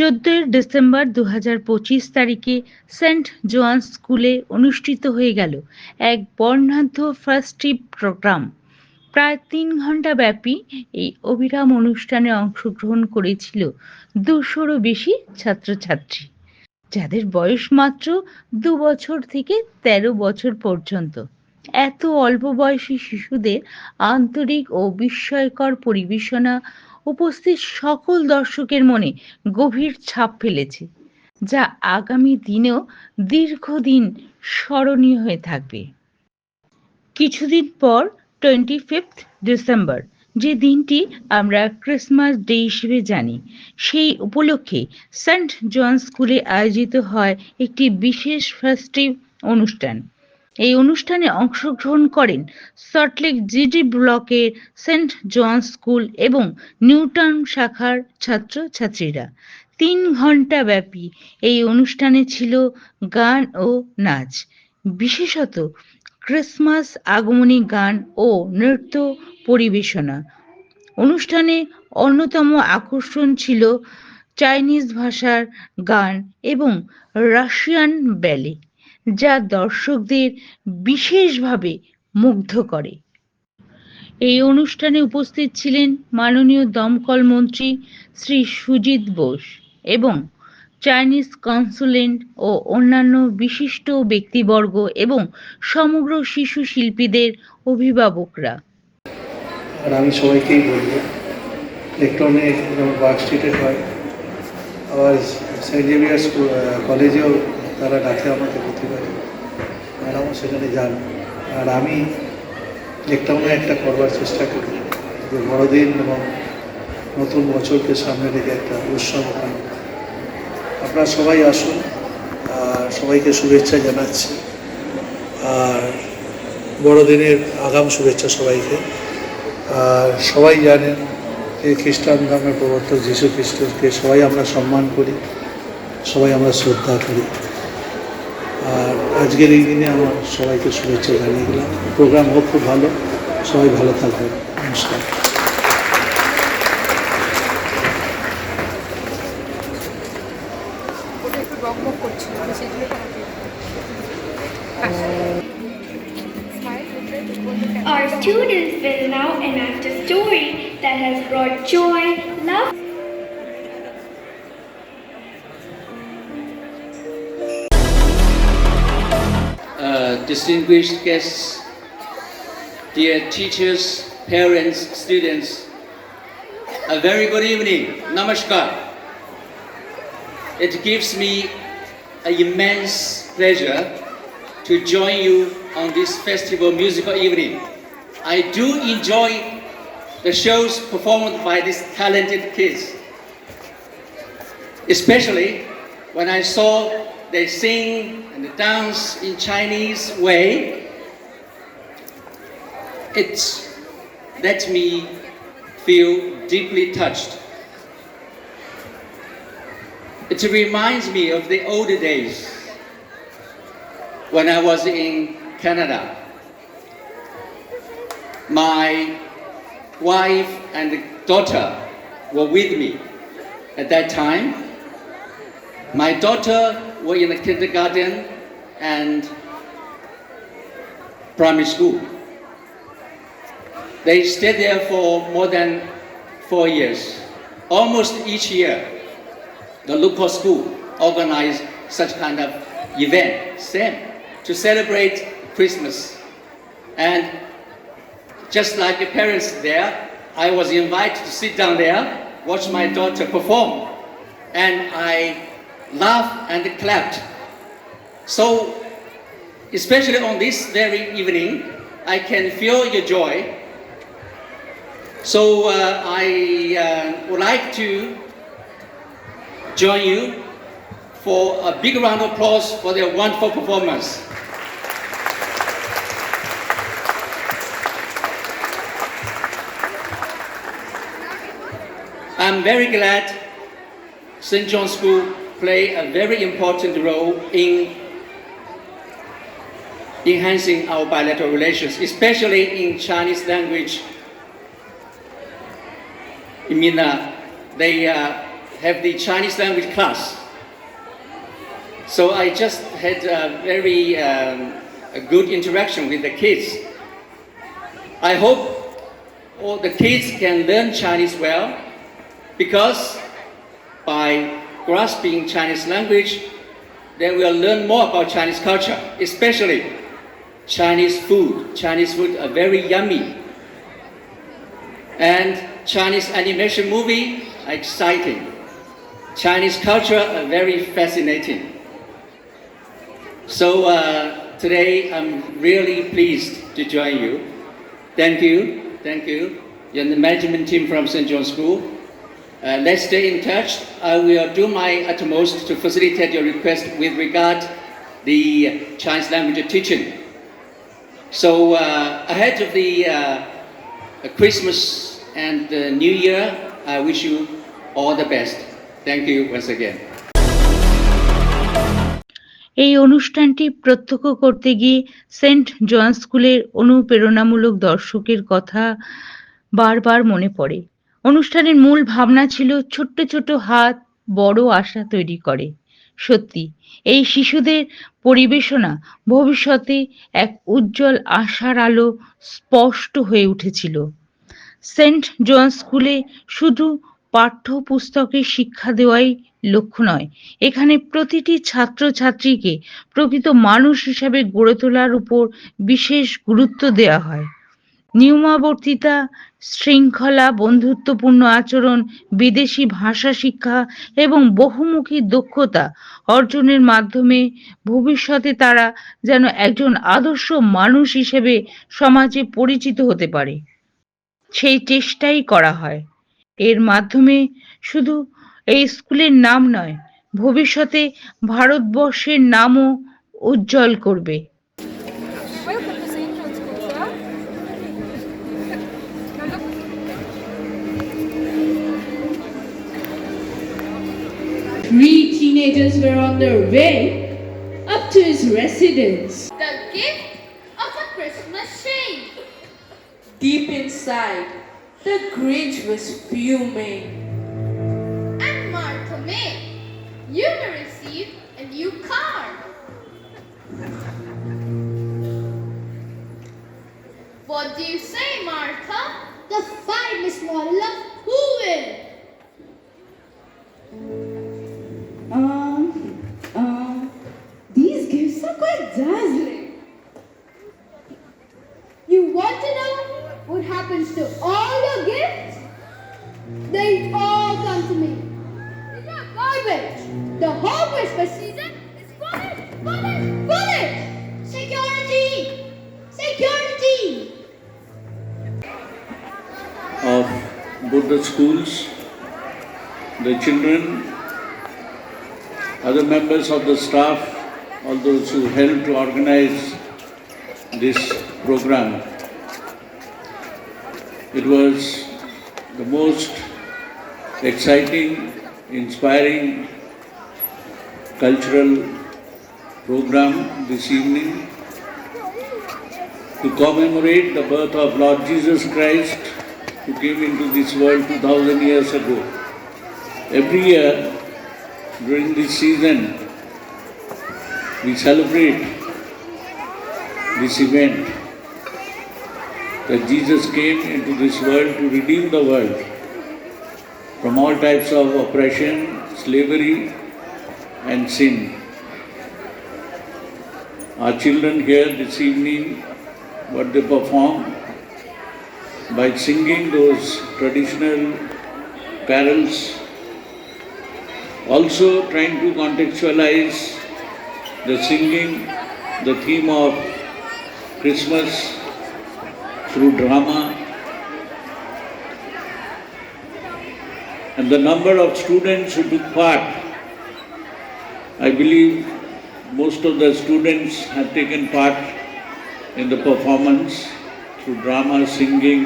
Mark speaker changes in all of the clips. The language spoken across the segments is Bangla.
Speaker 1: চোদ্দই ডিসেম্বর দু পঁচিশ তারিখে সেন্ট জোয়ান্স স্কুলে অনুষ্ঠিত হয়ে গেল এক বর্ণাঢ্য ফার্স্ট ট্রিপ প্রোগ্রাম প্রায় তিন ঘণ্টা ব্যাপী এই অবিরাম অনুষ্ঠানে অংশগ্রহণ করেছিল দুশোরও বেশি ছাত্রছাত্রী, যাদের বয়স মাত্র দু বছর থেকে তেরো বছর পর্যন্ত। এত অল্প বয়সী শিশুদের আন্তরিক ও বিস্ময়কর পরিবেশনা উপস্থিত সকল দর্শকের মনে গভীর ছাপ ফেলেছে, যা আগামী দিনেও দীর্ঘদিন স্মরণীয় হয়ে থাকবে। কিছুদিন পর টোয়েন্টি ফিফথ ডিসেম্বর যে দিনটি আমরা ক্রিসমাস ডে হিসেবে জানি, সেই উপলক্ষে সেন্ট জন স্কুলে আয়োজিত হয় একটি বিশেষ ফেস্টিভ অনুষ্ঠান। এই অনুষ্ঠানে অংশগ্রহণ করেন সল্টলেক জিডি ব্লকের সেন্ট জন স্কুল এবং নিউটাউন শাখার ছাত্রছাত্রীরা। তিন ঘণ্টা ব্যাপী এই অনুষ্ঠানে ছিল গান ও নাচ। বিশেষত ক্রিসমাস আগমনী গান ও নৃত্য পরিবেশনা। অনুষ্ঠানে অন্যতম আকর্ষণ ছিল চাইনিজ ভাষার গান এবং রাশিয়ান ব্যালে যা দর্শকদের বিশেষভাবে মুগ্ধ করে। এই অনুষ্ঠানে উপস্থিত ছিলেন মাননীয় দমকল মন্ত্রী শ্রী সুজিত বোস এবং চাইনিজ কনসুলেন্ট ও অন্যান্য বিশিষ্ট ব্যক্তিবর্গ এবং সমগ্র শিশু শিল্পীদের অভিভাবকরা।
Speaker 2: আমি সবাইকেই বলব ইলেকট্রনে যেমন পার্ক স্ট্রিটে হয়, আবার সেন্ট জেভিয়ার্স কলেজেও তারা ডাকে আমাকে প্রতিবার ম্যাডামও সেখানে যান। আর আমি ইলেকট্রনে একটা করবার চেষ্টা করি। যে বড়দিন এবং নতুন বছরকে সামনে রেখে একটা উৎসব আপনারা সবাই আসুন। আর সবাইকে শুভেচ্ছা জানাচ্ছি। আর বড়দিনের আগাম শুভেচ্ছা সবাইকে। আর সবাই জানেন যে খ্রিস্টান ধর্মের প্রবর্তক যীশু খ্রিস্টকে সবাই আমরা সম্মান করি, সবাই আমরা শ্রদ্ধা করি। আজকের এই দিনে আমার সবাইকে শুভেচ্ছা জানিয়ে দিলাম। প্রোগ্রাম হোক খুব ভালো। সবাই ভালো থাকবে নমস্কার।
Speaker 3: Our students will now enact a story that has brought joy,
Speaker 4: distinguished guests, dear teachers, parents, students, a very good evening. Namaskar. It gives me an immense pleasure to join you on this festival musical evening. I do enjoy the shows performed by these talented kids, especially when I saw they sing and dance in Chinese way. It let me feel deeply touched. It reminds me of the older days when I was in Canada. My wife and daughter were with me at that time. My daughter were in the kindergarten and primary school. They stayed there for more than four years. Almost each year, the local school organized such kind of event, same, to celebrate Christmas. And just like the parents there, I was invited to sit down there, watch my daughter perform. And I laughed and clapped. So, especially on this very evening, I can feel your joy. So, uh, I uh, would like to join you for a big round of applause for their wonderful performance. I'm very glad St. John's School play a very important role in enhancing our bilateral relations, especially in Chinese language. I mean, uh, they uh, have the Chinese language class. So I just had a very um, a good interaction with the kids. I hope all the kids can learn Chinese well because by grasping Chinese language, then we'll learn more about Chinese culture, especially Chinese food. Chinese food are very yummy. And Chinese animation movie are exciting. Chinese culture are very fascinating. So uh, today I'm really pleased to join you. Thank you, thank you. You're the management team from St. John's School. Uh, let's stay in touch. I will do my utmost to facilitate your request with regard the Chinese language teaching. So uh, ahead of the uh, Christmas and the New Year, I wish you all the best. Thank you once again.
Speaker 1: এই অনুষ্ঠানটি প্রত্যক্ষ করতে গিয়ে সেন্ট জন স্কুলের অনুপ্রেরণামূলক দর্শকের কথা বারবার মনে পড়ে অনুষ্ঠানের মূল ভাবনা ছিল ছোট্ট ছোট হাত বড় আশা তৈরি করে। সত্যি, এই শিশুদের পরিবেশনা ভবিষ্যতে এক উজ্জ্বল আশার আলো স্পষ্ট হয়ে উঠেছিল। সেন্ট জন স্কুলে শুধু পাঠ্যপুস্তকের শিক্ষা দেওয়াই লক্ষ্য নয়, এখানে প্রতিটি ছাত্রছাত্রীকে প্রকৃত মানুষ হিসাবে গড়ে তোলার উপর বিশেষ গুরুত্ব দেওয়া হয়। নিয়মাবর্তিতা, শৃঙ্খলা, বন্ধুত্বপূর্ণ আচরণ, বিদেশি ভাষা শিক্ষা এবং বহুমুখী দক্ষতা অর্জনের মাধ্যমে ভবিষ্যতে তারা যেন একজন আদর্শ মানুষ হিসেবে সমাজে পরিচিত হতে পারে। সেই চেষ্টাই করা হয়। এর মাধ্যমে শুধু এই স্কুলের নাম নয়, ভবিষ্যতে ভারতবর্ষের নামও উজ্জ্বল করবে।
Speaker 5: Three teenagers were on their way up to his residence.
Speaker 3: The gift of a Christmas tree.
Speaker 5: Deep inside, the Grinch was fuming.
Speaker 3: Of
Speaker 6: the schools, the children, other members of the staff, all those who helped to organize this program. It was the most exciting, inspiring cultural program this evening to commemorate the birth of Lord Jesus Christ who came into this world 2000 years ago. Every year during this season we celebrate this event that Jesus came into this world to redeem the world from all types of oppression, slavery and sin. Our children here this evening, what they perform by singing those traditional carols, also trying to contextualize the singing, the theme of Christmas through drama. And the number of students who took part, I believe most of the students have taken part in the performance through drama, singing,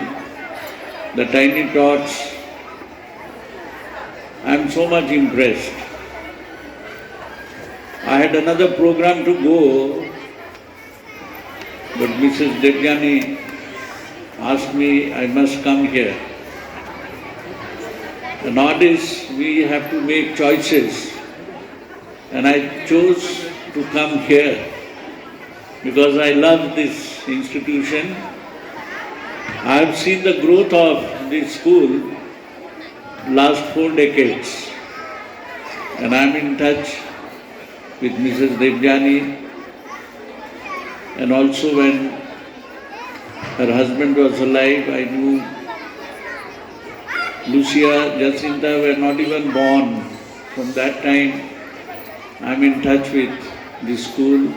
Speaker 6: the tiny tots. I am so much impressed. I had another program to go, but Mrs. Devyani asked me I must come here. And Nowadays, we have to make choices. And I chose to come here because I love this institution. I have seen the growth of this school last four decades. And I'm in touch with Mrs. Devjani. And also when her husband was alive, I knew Lucia, Jacinta were not even born. From that time, I'm in touch with the school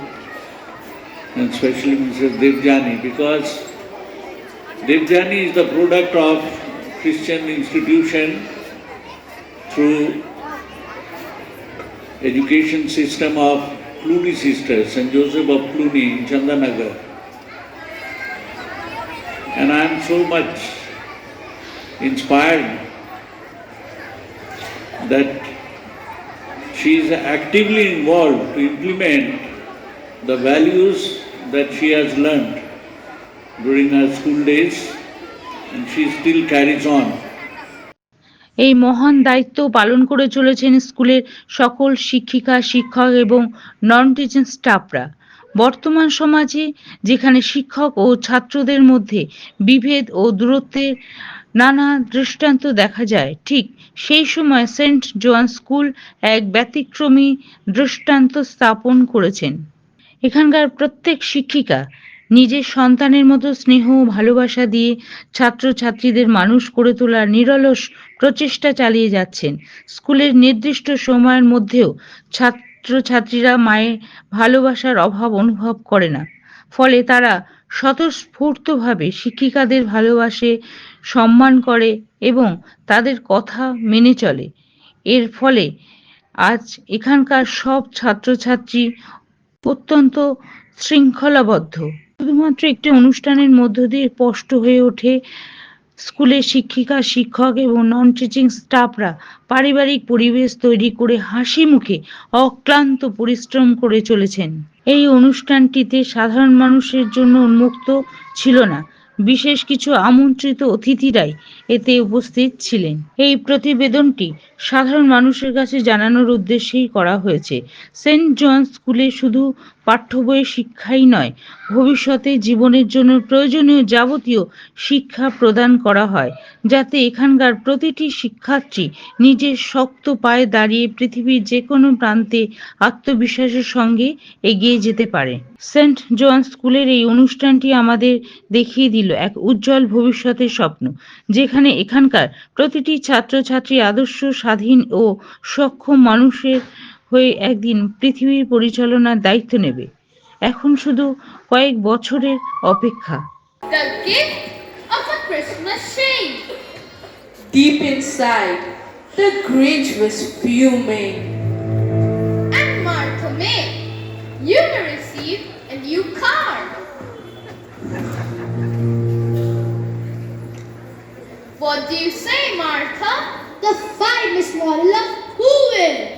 Speaker 6: and especially Mrs. Devjani because Devjani is the product of Christian institution through education system of Clooney sisters, St. Joseph of Clooney in Chandanagar. And I am so much inspired that she is actively involved to implement the values that she has learned during her school days, and she still carries on.
Speaker 1: এই মহান দায়িত্ব পালন করে চলেছেন স্কুলের সকল শিক্ষিকা, শিক্ষক এবং নন টিচিং স্টাফরা বর্তমান সমাজে যেখানে শিক্ষক ও ছাত্রদের মধ্যে বিভেদ ও দূরত্বের নানা দৃষ্টান্ত দেখা যায়, ঠিক সেই সময় সেন্ট জোয়ান স্কুল এক ব্যতিক্রমী দৃষ্টান্ত স্থাপন করেছেন এখানকার প্রত্যেক শিক্ষিকা নিজের সন্তানের মতো স্নেহ ও ভালোবাসা দিয়ে ছাত্রছাত্রীদের মানুষ করে তোলার নিরলস প্রচেষ্টা চালিয়ে যাচ্ছেন। স্কুলের নির্দিষ্ট সময়ের মধ্যেও ছাত্রছাত্রীরা মায়ের ভালোবাসার অভাব অনুভব করে না। ফলে তারা স্বতঃস্ফূর্তভাবে শিক্ষিকাদের ভালোবাসে, সম্মান করে এবং তাদের কথা মেনে চলে। এর ফলে আজ এখানকার সব ছাত্রছাত্রী অত্যন্ত শৃঙ্খলাবদ্ধ। শুধুমাত্র একটি অনুষ্ঠানের মধ্য দিয়ে স্পষ্ট হয়ে ওঠে স্কুলের শিক্ষিকা, শিক্ষক এবং নন টিচিং স্টাফরা পারিবারিক পরিবেশ তৈরি করে হাসি মুখে অক্লান্ত পরিশ্রম করে চলেছেন। এই অনুষ্ঠানটিতে সাধারণ মানুষের জন্য উন্মুক্ত ছিল না। বিশেষ কিছু আমন্ত্রিত অতিথিরাই এতে উপস্থিত ছিলেন। এই প্রতিবেদনটি সাধারণ মানুষের কাছে জানানোর উদ্দেশ্যেই করা হয়েছে। সেন্ট জন স্কুলে শুধু পাঠ্য বইয়ের শিক্ষাই নয়, ভবিষ্যতে জীবনের জন্য প্রয়োজনীয় যাবতীয় শিক্ষা প্রদান করা হয়, যাতে এখানকার প্রতিটি শিক্ষার্থী নিজের শক্ত পায়ে দাঁড়িয়ে পৃথিবীর যে কোনো প্রান্তে আত্মবিশ্বাসের সঙ্গে এগিয়ে যেতে পারে। সেন্ট জন স্কুলের এই অনুষ্ঠানটি আমাদের দেখিয়ে দিল এক উজ্জ্বল ভবিষ্যতের স্বপ্ন, যেখানে এখানকার প্রতিটি ছাত্রছাত্রী আদর্শ স্বাধীন ও সক্ষম মানুষের হয়ে একদিন পৃথিবীর পরিচালনার দায়িত্ব নেবে। এখন শুধু কয়েক বছরের অপেক্ষা।
Speaker 3: What do you say, Martha? The fight, Miss Morilla. Who will?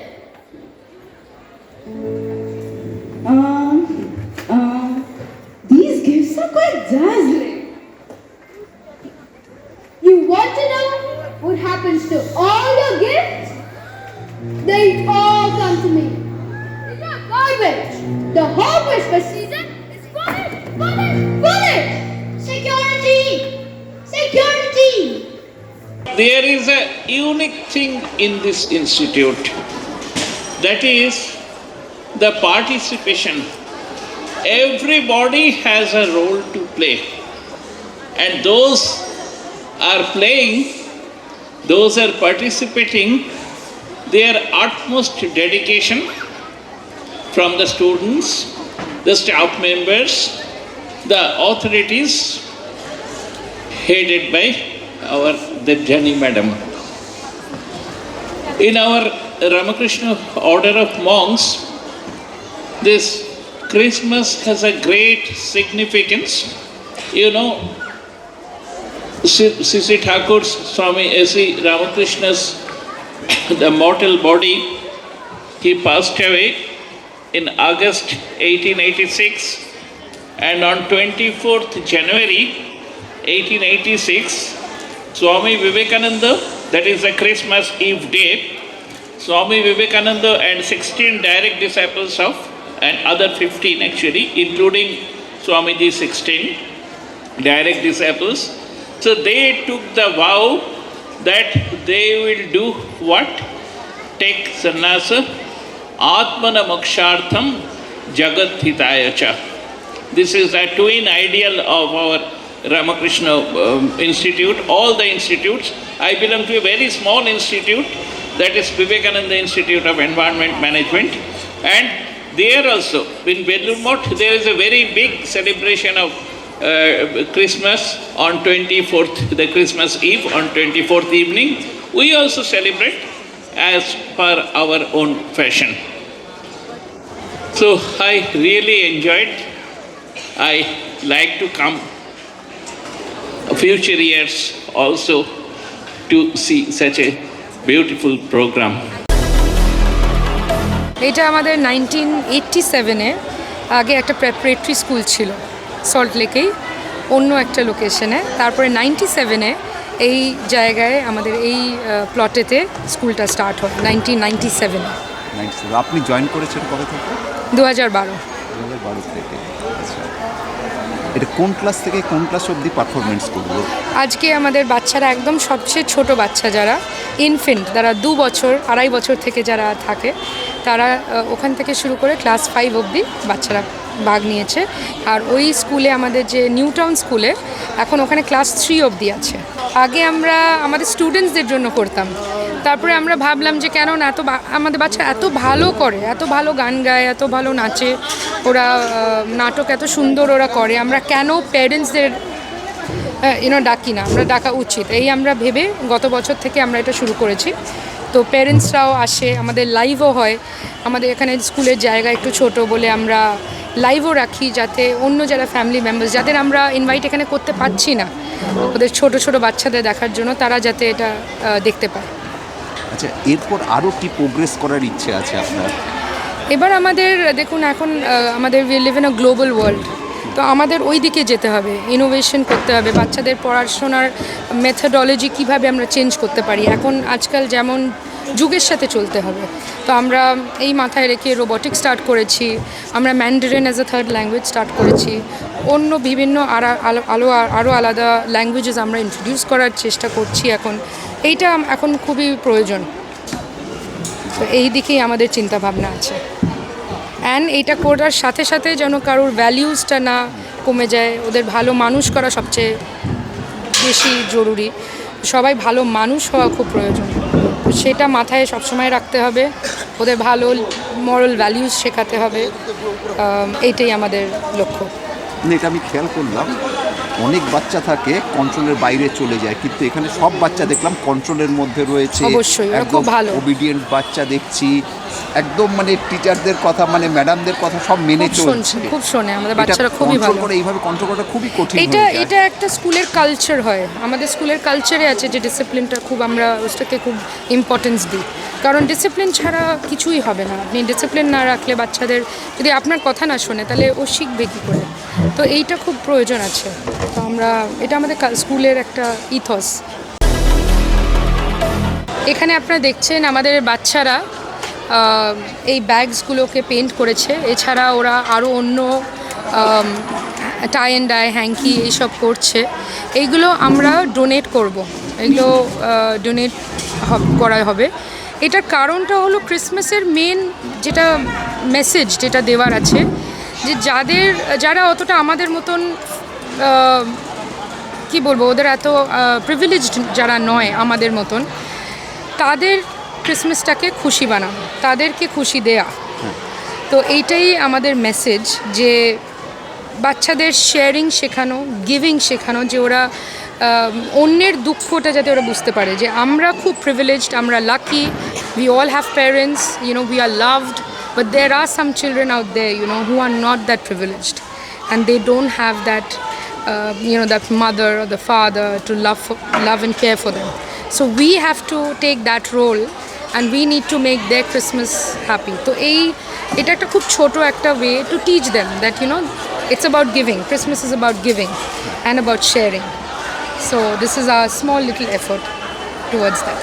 Speaker 5: Um, um, these gifts are quite dazzling.
Speaker 3: You want to know what happens to all your gifts? They all come to me. It's not garbage. The whole Christmas season
Speaker 7: There is a unique thing in this institute that is the participation. Everybody has a role to play, and those are playing, those are participating, their utmost dedication from the students, the staff members, the authorities headed by our Devjani madam. In our Ramakrishna order of monks, this Christmas has a great significance. You know, Sisi Thakur's Swami A.C. Ramakrishna's the mortal body, he passed away in August 1886 and on 24th January 1886 Swami Vivekananda that is the Christmas Eve day, Swami Vivekananda and 16 direct disciples of, and other 15 actually, including Swamiji 16 direct disciples. So they took the vow that they will do what? Take sannyasa, atmana mokshartham, jagat hitaya cha. This is a twin ideal of our Ramakrishna um, Institute, all the institutes. I belong to a very small institute, that is Vivekananda Institute of Environment Management. And there also, in Bellur there is a very big celebration of uh, Christmas on 24th, the Christmas Eve on 24th evening. We also celebrate as per our own fashion. So I really enjoyed. I like to come future years also to see such a beautiful program.
Speaker 8: এটা আমাদের নাইনটিন এইটটি সেভেনে আগে একটা প্রেপারেটরি স্কুল ছিল সল্ট লেকেই অন্য একটা লোকেশনে তারপরে নাইনটি সেভেনে এই জায়গায় আমাদের এই প্লটেতে স্কুলটা স্টার্ট হয় নাইনটিন নাইনটি সেভেনে
Speaker 9: আপনি জয়েন করেছেন কবে থেকে?
Speaker 8: দু হাজার বারো।
Speaker 9: দু হাজার বারো থেকে। আচ্ছা। এটা কোন ক্লাস থেকে কোন ক্লাস অবধি পারফরমেন্স করব?
Speaker 8: আজকে আমাদের বাচ্চারা একদম সবচেয়ে ছোট বাচ্চা যারা ইনফেন্ট যারা দু বছর, আড়াই বছর থেকে যারা থাকে, তারা ওখান থেকে শুরু করে ক্লাস ফাইভ অবধি বাচ্চারা ভাগ নিয়েছে। আর ওই স্কুলে আমাদের যে নিউ টাউন স্কুলে এখন ওখানে ক্লাস থ্রি অবধি আছে। আগে আমরা, আমাদের স্টুডেন্টসদের জন্য করতাম। তারপরে আমরা ভাবলাম যে কেন না, এত আমাদের বাচ্চা এত ভালো করে, এত ভালো গান গায়, এত ভালো নাচে, ওরা নাটক এত সুন্দর ওরা করে, আমরা কেন প্যারেন্টসদের ইউনো ডাকি না, আমরা ডাকা উচিত। এই আমরা ভেবে গত বছর থেকে আমরা এটা শুরু করেছি। তো প্যারেন্টসরাও আসে, আমাদের লাইভও হয়। আমাদের এখানে স্কুলের জায়গা একটু ছোট বলে আমরা লাইভও রাখি যাতে অন্য যারা ফ্যামিলি মেম্বার্স যাদের আমরা ইনভাইট এখানে করতে পারছি না, ওদের ছোট ছোট বাচ্চাদের দেখার জন্য তারা যাতে এটা দেখতে পায়।
Speaker 9: আচ্ছা এরপর আরও কি প্রোগ্রেস করার ইচ্ছে আছে আপনার?
Speaker 8: এবার আমাদের, দেখুন, এখন আমাদের we live in a global world তো আমাদের ওই দিকে যেতে হবে ইনোভেশন করতে হবে, বাচ্চাদের পড়াশোনার মেথডোলজি কীভাবে আমরা চেঞ্জ করতে পারি। এখন আজকাল যেমন যুগের সাথে চলতে হবে। তো আমরা এই মাথায় রেখে রোবটিক স্টার্ট করেছি, আমরা Mandarin as a third language start করেছি, অন্য বিভিন্ন আরও আলাদা ল্যাঙ্গুয়েজেস আমরা ইন্ট্রোডিউস করার চেষ্টা করছি এখন। এইটা এখন খুবই প্রয়োজন। তো এই দিকেই আমাদের চিন্তা ভাবনা আছে। অ্যান্ড এটা করার সাথে সাথে যেন কারোর ভ্যালিউসটা না কমে যায়, ওদের ভালো মানুষ করা সবচেয়ে বেশি জরুরি। সবাই ভালো মানুষ হওয়া খুব প্রয়োজন। তো সেটা মাথায় সবসময় রাখতে হবে। ওদের ভালো মরাল ভ্যালিউস শেখাতে হবে। এইটাই আমাদের লক্ষ্য।
Speaker 9: এটা আমি খেয়াল করলাম। অনেক বাচ্চা থাকে কন্ট্রোলের বাইরে চলে যায়। কিন্তু এখানে সব বাচ্চা দেখলাম কন্ট্রোলের মধ্যে রয়েছে।
Speaker 8: অবশ্যই, খুব ভালো।
Speaker 9: ওবিডিয়েন্ট বাচ্চা দেখছি। একদম মানে টিচারদের কথা মানে ম্যাডামদের কথা সব মেনে চলছে।
Speaker 8: শুনছে খুব শোনে। আমাদের বাচ্চারা খুবই ভালো।
Speaker 9: করে এইভাবে কন্ট্রোল করাটা খুবই কঠিন
Speaker 8: এটা এটা একটা স্কুলের কালচার হয়। আমাদের স্কুলের কালচারে আছে যে ডিসিপ্লিনটা খুব আমরা ওটাকে খুব ইম্পর্টেন্স দিই। কারণ ডিসিপ্লিন ছাড়া কিছুই হবে না। আপনি ডিসিপ্লিন না রাখলে বাচ্চাদের যদি আপনার কথা না শোনে তাহলে ও শিখবে কী করে? তো এইটা খুব প্রয়োজন আছে। তো আমরা, এটা আমাদের স্কুলের একটা ইথস। এখানে আপনারা দেখছেন আমাদের বাচ্চারা এই ব্যাগসগুলোকে পেন্ট করেছে। এছাড়া ওরা আরও অন্য টাই অ্যান্ড ডাই হ্যাঙ্কি এইসব করছে। এইগুলো আমরা ডোনেট করব। এগুলো ডোনেট করা হবে এটার কারণটা হলো ক্রিসমাসের মেন যেটা মেসেজ যেটা দেওয়ার আছে যে যাদের যারা অতটা আমাদের মতন কি বলব ওদের এত প্রিভিলেজড যারা নয় আমাদের মতন তাদের ক্রিসমাসটাকে খুশি বানানো তাদেরকে খুশি দেয়া। তো এইটাই আমাদের মেসেজ যে বাচ্চাদের শেয়ারিং শেখানো গিভিং শেখানো যে ওরা অন্যের দুঃখটা যাতে ওরা বুঝতে পারে যে আমরা খুব প্রিভিলেজড আমরা lucky we all have parents you know we are loved but there are some children out they you know who are not that privileged and they don't have that uh, you know that mother or the father to love love and care for them so we have to take that role and we need to make their christmas happy তো এই এটা একটা খুব ছোট একটা way to teach them that you know it's about giving Christmas is about giving and about sharing so this is a small little effort towards that